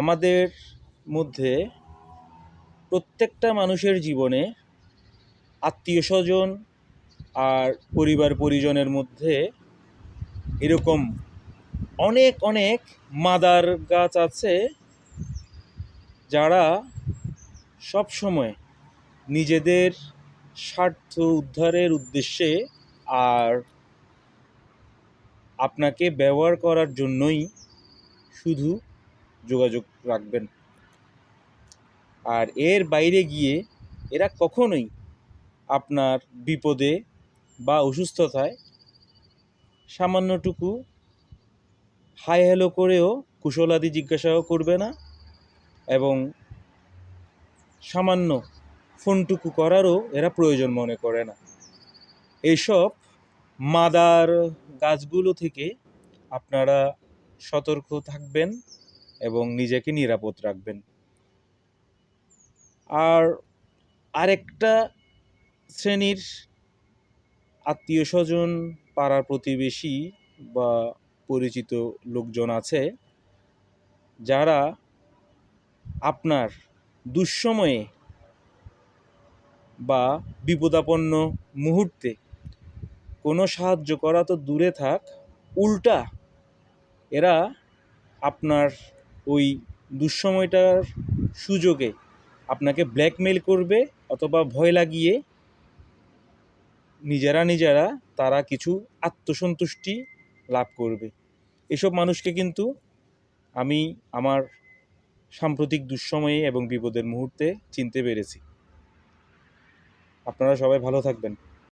আমাদের মধ্যে প্রত্যেকটা মানুষের জীবনে আত্মীয় স্বজন আর পরিবার পরিজনের মধ্যে এরকম অনেক অনেক মাদার গাছ আছে যারা সব সময় নিজেদের স্বার্থ উদ্ধারের উদ্দেশ্যে আর আপনাকে ব্যবহার করার জন্যই শুধু যোগাযোগ রাখবেন। আর এর বাইরে গিয়ে এরা কখনোই আপনার বিপদে বা অসুস্থতায় সামান্যটুকু হাই হ্যালো করেও কুশলাদি জিজ্ঞাসাও করবে না এবং সামান্য ফোনটুকু করারও এরা প্রয়োজন মনে করে না। এইসব মাদার গাছগুলো থেকে আপনারা সতর্ক থাকবেন। এবং নিজেকে নিরাপদ রাখবেন। আর আরেকটা শ্রেণির আত্মীয় স্বজন পাড়ার প্রতিবেশী বা পরিচিত লোকজন আছে, যারা আপনার দুঃসময়ে বা বিপদাপন্ন মুহূর্তে কোনো সাহায্য করা তো দূরে থাক, উল্টা এরা আপনার ওই দুঃসময়টার সুযোগে আপনাকে ব্ল্যাকমেল করবে অথবা ভয় লাগিয়ে নিজেরা নিজেরা তারা কিছু আত্মসন্তুষ্টি লাভ করবে। এসব মানুষকে কিন্তু আমি আমার সাম্প্রতিক দুঃসময়ে এবং বিপদের মুহূর্তে চিনতে পেরেছি। আপনারা সবাই ভালো থাকবেন।